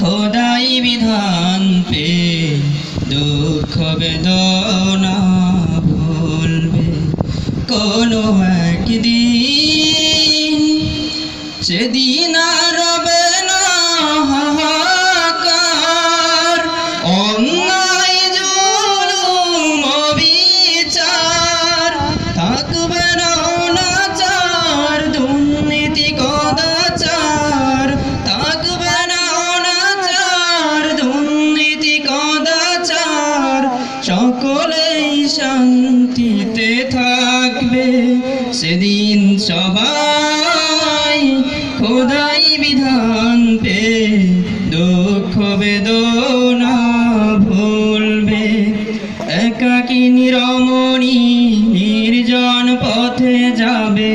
খোদাই বিধান পে দুঃখ বেদনা ভুলবে। কোনো একদিন সেদিন আর সেদিন সবাই খোদাই বিধান পে, দুঃখ বেদনা ভুলবে। একাকি নিরমণি নির্জন পথে যাবে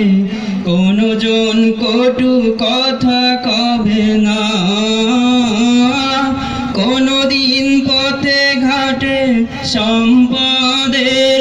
কোনো জন কটু কথা কবে না। কোনো দিন পথে ঘাটে সম্পদের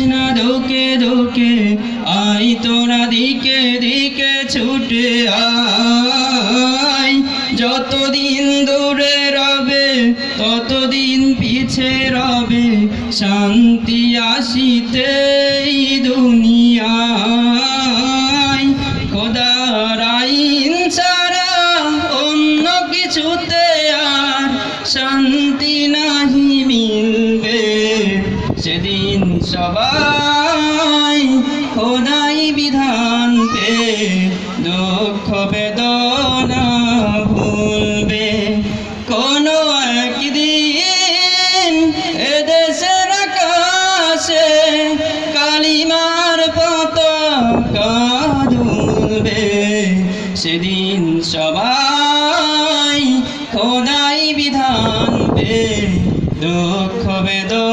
না ধোকে ধোকে, আই তোরা দিকে দিকে ছুটে আয়। যতদিন দূরে রবে, ততদিন পিছে রবে, শান্তি আসিতে দুনিয়ায়। খোদার আইন ছাড়া অন্য কিছুতে আর শান্তি সবাই খোদাই বিধান পে দুঃখ বেদনা ভুলবে। কোনো একদিন এদেশের আকাশে কালিমার পতাকা দুলবে সেদিন সবাই খোদাই বিধান পে দুঃখ বেদনা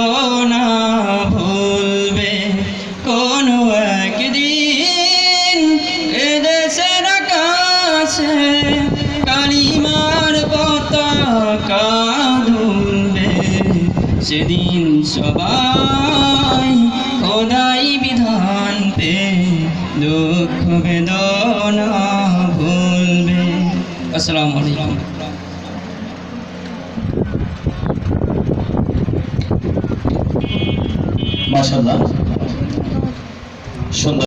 সেদিন সবাই খোদাই বিধান পে দুঃখ বেদনা ভুলবে। আসসালামু আলাইকুম। মাশাল্লাহ সুন্দর।